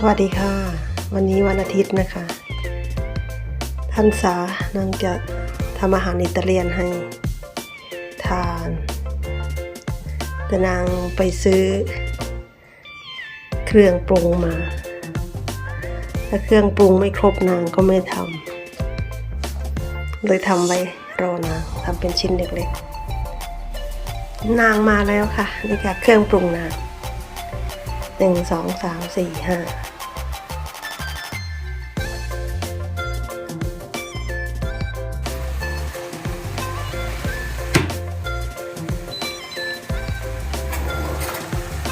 สวัสดีค่ะ วันนี้วันอาทิตย์นะคะท่านสานางจะทำอาหารอิตาเลียนให้ทาน แต่นางไปซื้อ เครื่องปรุงมาถ้าเครื่องปรุงไม่ครบนางก็ไม่ทำเลยทำไว้รอนางทำเป็นชิ้นเล็กๆ นางมาแล้วค่ะ นี่ค่ะเครื่องปรุงนางหนึ่งสองสามสี่ห้า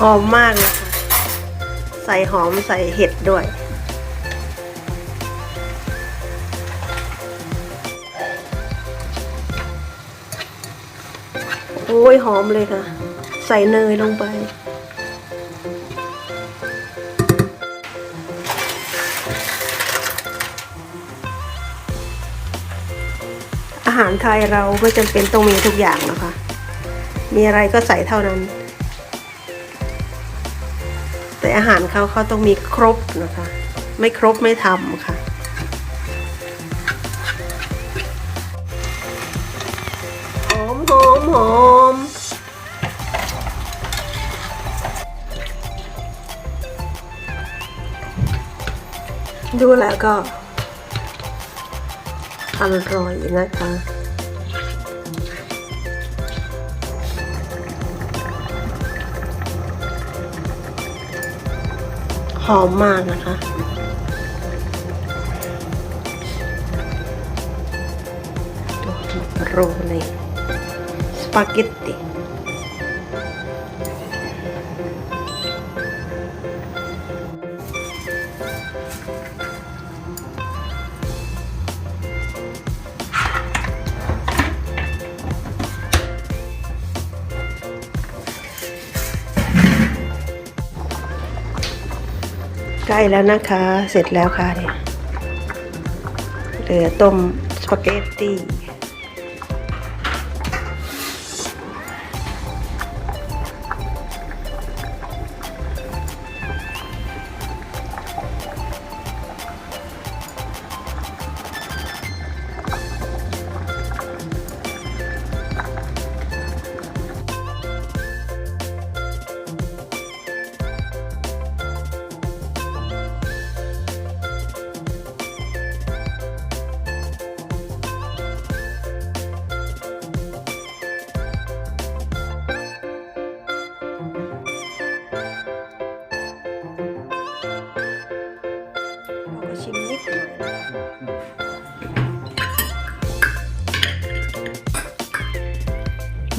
หอมมากเลยค่ะใส่หอมใส่เห็ดด้วย โอ้ยหอมเลยค่ะ ใส่เนยลงไป อาหารไทยเราไม่จำเป็นต้องมีทุกอย่างนะคะ มีอะไรก็ใส่เท่านั้น แต่อาหารเขาเขาต้องมีครบนะคะ ไม่ครบไม่ทำค่ะหอมหอมหอมดูแล้วก็อร่อยนะคะ หอมมากนะคะดูโรนี่สปาเกตตี ใกล้แล้วนะคะ เสร็จแล้วค่ะเนี่ยเหลือต้มสปาเกตตี้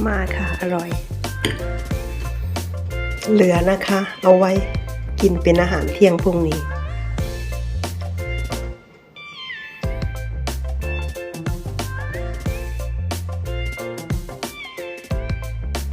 มาค่ะ อร่อย เหลือนะคะ เอาไว้กินเป็นอาหารเที่ยงพรุ่งนี้